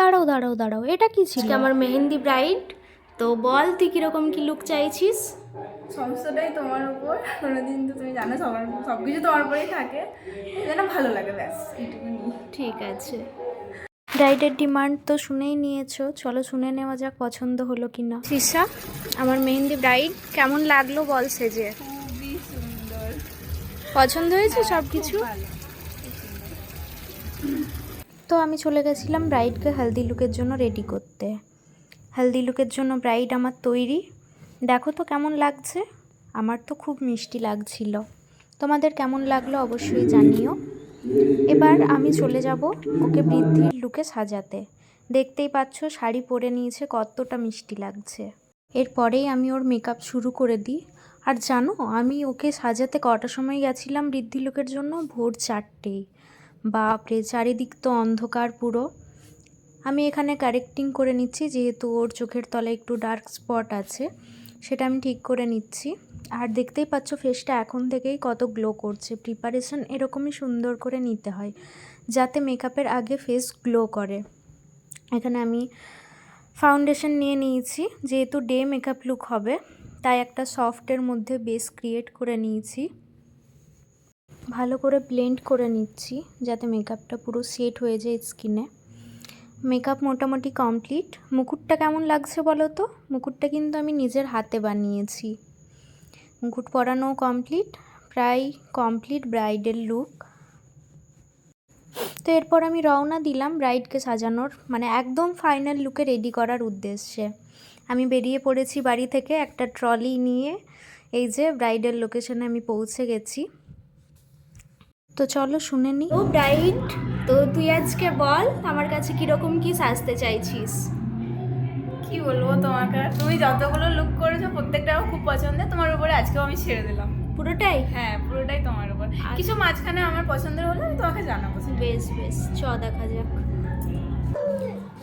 দাঁড়াও দাঁড়াও দাঁড়াও এটা কি ছিল? আমার মেহেন্দি ব্রাইড তো বল তুই কীরকম কি লুক চাইছিস? সমস্তটাই তোমার উপর। কোনোদিন তো তুমি জানো সবার সব কিছু তোমার উপরেই থাকে। যেন ভালো লাগে ব্যাস এইটুকুনি ঠিক আছে। ব্রাইডের ডিমান্ড তো শুনেই নিয়েছো। চলো শুনে নেওয়া যাক পছন্দ হলো কি না তৃষা আমার মেহেন্দি ব্রাইড কেমন লাগল বল সেজে? খুবই সুন্দর। পছন্দ হয়েছে সব কিছু ভালো। তো আমি চলে গেছিলাম ব্রাইডকে হেলদি লুকের জন্য রেডি করতে। হেলদি লুকের জন্য ব্রাইড আমার তৈরি। দেখো তো কেমন লাগছে? আমার তো খুব মিষ্টি লাগছিল। তোমাদের কেমন লাগল অবশ্যই জানিও। এবার আমি চলে যাব ওকে বৃদ্ধির লুকে সাজাতে। দেখতেই পাচ্ছ শাড়ি পরে নিয়েছে, কতটা মিষ্টি লাগছে। এরপরেই আমি ওর মেকআপ শুরু করে দিই। আর জানো, আমি ওকে সাজাতে কটা সময় গেছিলাম বৃদ্ধি লুকের জন্য? ভোর চারটেই। বাপরে চারিদিক তো অন্ধকার পুরো। আমি এখানে কারেক্টিং করে নিচ্ছি, যেহেতু ওর চোখের তলায় একটু ডার্ক স্পট আছে, সেটা আমি ঠিক করে নিচ্ছি। আর দেখতেই পাচ্ছ ফেসটা এখন থেকেই কত গ্লো করছে। প্রিপারেশন এরকমই সুন্দর করে নিতে হয়, যাতে মেকআপের আগে ফেস গ্লো করে। এখানে আমি ফাউন্ডেশন নিয়ে নিয়েছি, যেহেতু ডে মেকআপ লুক হবে, তাই একটা সফটের মধ্যে বেস ক্রিয়েট করে নিয়েছি। ভালো করে ব্লেন্ড করে নিচ্ছি যাতে মেকআপটা পুরো সেট হয়ে যায় স্কিনে মেকআপ মোটামুটি কমপ্লিট মুকুটটা কেমন লাগছে বলো তো? মুকুটটা কিন্তু আমি নিজের হাতে বানিয়েছি। মুকুট পরানো কমপ্লিট প্রায় কমপ্লিট ব্রাইডের লুক তো এরপর আমি রওনা দিলাম ব্রাইডকে সাজানোর মানে একদম ফাইনাল লুকে রেডি করার উদ্দেশ্যে। আমি বেরিয়ে পড়েছি বাড়ি থেকে একটা ট্রলি নিয়ে, এই যে ব্রাইডের লোকেশনে আমি পৌঁছে গেছি। তো চলো শুনে নি। ও ব্রাইড তো তুই আজকে বল আমার কাছে কীরকম কি সাজতে চাইছিস? কি বলব তোমাকে? তুমি যতগুলো লুক করেছ প্রত্যেকটা আমার খুব পছন্দের তোমার উপরে আজকেও আমি ছেড়ে দিলাম। পুরোটাই? হ্যাঁ পুরোটাই তোমার উপর। আচ্ছা। কিছু মাঝখানে আমার পছন্দের হলে আমি তোমাকে জানাব। বেশ বেশ চ দেখা যাক।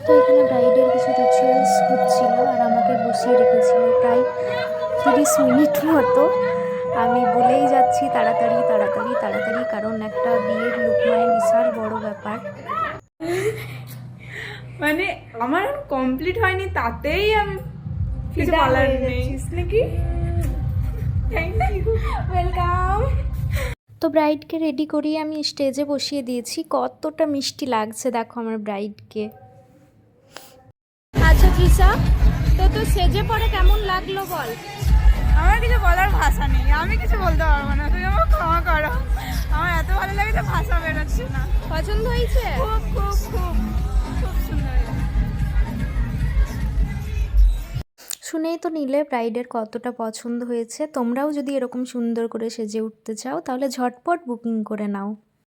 তো এখানে ব্রাইডের কিছু রিচুয়ালস হচ্ছিল আর আমাকে বসিয়ে রেখেছিল প্রায় তিরিশ মিনিট মতো। আমি বলেই যাচ্ছি তাড়াতাড়ি তাড়াতাড়ি তাড়াতাড়ি কারণ একটা বিয়ের লুক মানে বিশাল বড় ব্যাপার। মানে আমার কমপ্লিট হয়নি তাতেই আমি কিছু বলার নেই। নাকি? ওয়েলকাম তো ব্রাইডকে রেডি করিয়ে আমি স্টেজে বসিয়ে দিয়েছি। কতটা মিষ্টি লাগছে দেখো আমার ব্রাইডকে আচ্ছা তো তো সেজে পরে কেমন লাগল বল? আমার কিছু বলার ভাষা নেই। আমি কিছু বলতে পারব না। তুমি আমার ক্ষমা করো। আমার এত ভালো লাগে যে ভাষা বেরোচ্ছে না। পছন্দ হয়েছে? খুব খুব খুব খুব সুন্দর শুনেই তো নিলে ব্রাইডের কতটা পছন্দ হয়েছে। তোমরাও যদি এরকম সুন্দর করে সেজে উঠতে চাও তাহলে ঝটপট বুকিং করে নাও।